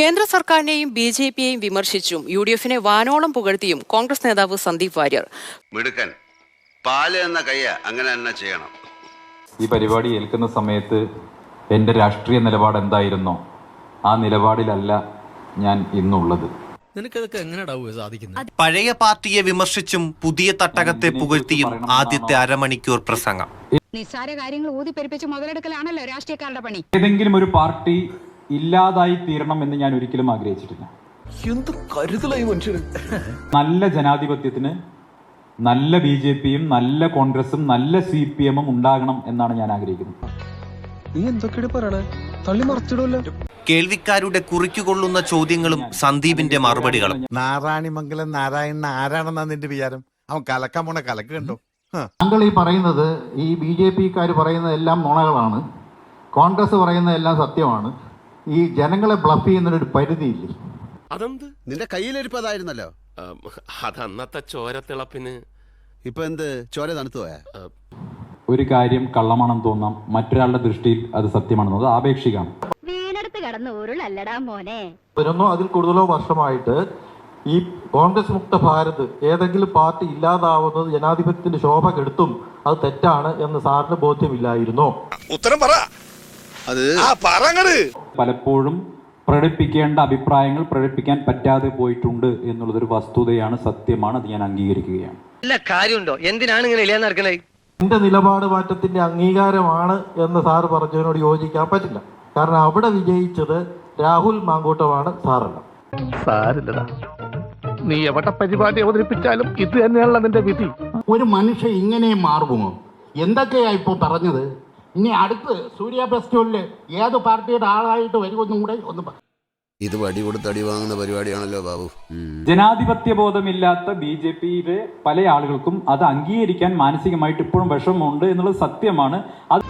കേന്ദ്ര സർക്കാരിനെയും B J പിയെയും വിമർശിച്ചും യു ഡി എഫിനെ വാനോളം പുകഴ്ത്തിയും കോൺഗ്രസ് നേതാവ് സന്ദീപ് വാര്യർ. മിടുക്കൻ. പാൽ എന്ന കയ്യ അങ്ങനെ തന്നെ ചെയ്യണം. ഈ പരിപാടി ഏൽക്കുന്ന സമയത്ത് എന്റെ രാഷ്ട്രീയ നിലപാട് എന്തായിരുന്നോ? ആ നിലപാടിലല്ല ഞാൻ ഇന്നുള്ളത്. നിനക്കതൊക്കെ എങ്ങനെയാടാവുക സാധിക്കുന്നത് പഴയ പാർട്ടിയെ വിമർശിച്ചും പുതിയ തട്ടകത്തെ പുകഴ്ത്തിയും ആദ്യത്തെ അരമണിക്കൂർ പ്രസംഗം. നിസ്സാര കാര്യങ്ങൾ ഊതിപ്പെരുപ്പിച്ച് മുതലെടുക്കലാണല്ലോ രാഷ്ട്രീയക്കാരുടെ പണി. ഏതെങ്കിലും ഒരു പാർട്ടി ഇല്ലാതായി തീരണം എന്ന് ഞാൻ ഒരിക്കലും ആഗ്രഹിച്ചിട്ടില്ല. എന്ത് കരുതലായി മനുഷ്യന് നല്ല ജനാധിപത്യത്തിന് നല്ല ബി ജെ പിയും നല്ല കോൺഗ്രസും നല്ല സി പി എമ്മും ഉണ്ടാകണം എന്നാണ് ഞാൻ ആഗ്രഹിക്കുന്നത്. നീ എന്തൊക്കെയാണ് പറയണേ? തള്ളി മറച്ചിടുമല്ലോ കേൾവിക്കാരുടെ കുറിക്കുകൊള്ളുന്ന ചോദ്യങ്ങളും സന്ദീപിന്റെ മറുപടികളും. നാരായണിമംഗലം നാരായണൻ ആരാണെന്നാ നിന്റെ വിചാരം? അവൻ കലക്കാൻ പോണ കലക്ക് കണ്ടോ. താങ്കൾ ഈ പറയുന്നത് ഈ ബി ജെ പിക്കാർ പറയുന്നതെല്ലാം നുണകളാണ്. കോൺഗ്രസ് പറയുന്നതെല്ലാം സത്യമാണ്. ഈ ജനങ്ങളെ ബ്ലഫ് ചെയ്യുന്നതിനൊരു പരിധിയില്ലേ? അതെന്ത്? നിന്റെ കയ്യിലിരിപ്പതായിരുന്നല്ലോ. അതന്നത്തെ ചോരത്തിളപ്പിന്. ഇപ്പൊ എന്ത്? ചോര തണുത്തു പോയാ? ഒരു കാര്യം കള്ളമാണെന്ന് തോന്നാം. മറ്റൊരാളുടെ ദൃഷ്ടിയിൽ അത് സത്യമാണെന്ന് ആപേക്ഷികമാണ്. വീണെടുത്ത് കിടന്ന് ഉരുളല്ലടാ മോനെ. പതിനൊന്നോ അതിൽ കൂടുതലോ വർഷമായിട്ട് ഈ കോൺഗ്രസ് മുക്ത ഭാരത് ഏതെങ്കിലും പാർട്ടി ഇല്ലാതാവുന്നത് ജനാധിപത്യത്തിന്റെ ശോഭ കെടുത്തും അത് തെറ്റാണ് എന്ന് സാറിന് ബോധ്യമില്ലായിരുന്നോ. ഉത്തരം പറ. അത് ആ പറങ്ങട് പലപ്പോഴും പ്രകടിപ്പിക്കേണ്ട അഭിപ്രായങ്ങൾ പ്രകടിപ്പിക്കാൻ പറ്റാതെ പോയിട്ടുണ്ട് എന്നുള്ളതൊരു വസ്തുതയാണ് സത്യമാണ്. അത് ഞാൻ അംഗീകരിക്കുകയാണ്. അല്ല കാര്യമുണ്ടോ? എന്തിനാണ് ഇങ്ങനെ ഇല്ലാന്നറക്കണേ എന്റെ നിലപാട് മാറ്റത്തിന്റെ അംഗീകാരമാണ് എന്ന് സാറ് പറഞ്ഞതിനോട് യോജിക്കാൻ പറ്റില്ല. കാരണം അവിടെ വിജയിച്ചത് രാഹുൽ മാങ്കൂട്ടമാണ് സാറല്ല. സാരില്ലടാ. നീ എവിടെ പരിപാടി അവതരിപ്പിച്ചാലും ഇത് തന്നെയാണല്ലോ നിന്റെ വിധി. ഒരു മനുഷ്യ ഇങ്ങനെ മാറുമോ? എന്തൊക്കെയാ ഇപ്പൊ പറഞ്ഞത്? ഇനി അടുത്ത് സൂര്യ ഫെസ്റ്റിവലിൽ ഏത് പാർട്ടിയുടെ ആളായിട്ട് വരുമെന്നും കൂടെ ഒന്ന് പറ. ഇത് വടി കൊടുത്ത് അടി വാങ്ങുന്ന പരിപാടിയാണല്ലോ ബാബു. ജനാധിപത്യ ബോധമില്ലാത്ത ബി ജെ പിയിലെ പല ആളുകൾക്കും അത് അംഗീകരിക്കാൻ മാനസികമായിട്ട് ഇപ്പോഴും വിഷമമുണ്ട് എന്നുള്ളത് സത്യമാണ്. അത്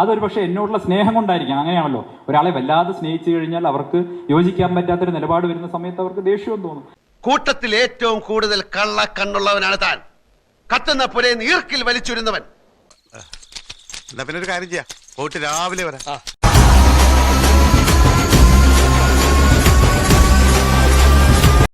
അതൊരു പക്ഷേ എന്നോടുള്ള സ്നേഹം കൊണ്ടായിരിക്കും അങ്ങനെയാണല്ലോ. ഒരാളെ വല്ലാതെ സ്നേഹിച്ചു കഴിഞ്ഞാൽ അവർക്ക് യോജിക്കാൻ പറ്റാത്തൊരു നിലപാട് വരുന്ന സമയത്ത് അവർക്ക് ദേഷ്യം തോന്നും. കൂട്ടത്തിൽ ഏറ്റവും കൂടുതൽ കള്ള കണ്ണുള്ളവനാണ് താൻ. കത്തുന്ന പുരയെ നീർക്കിൽ വലിച്ചുരുന്നവൻ എന്നാ പിന്നെ ഒരു കാര്യം ചെയ്യാം. പോയിട്ട് രാവിലെ വരാം.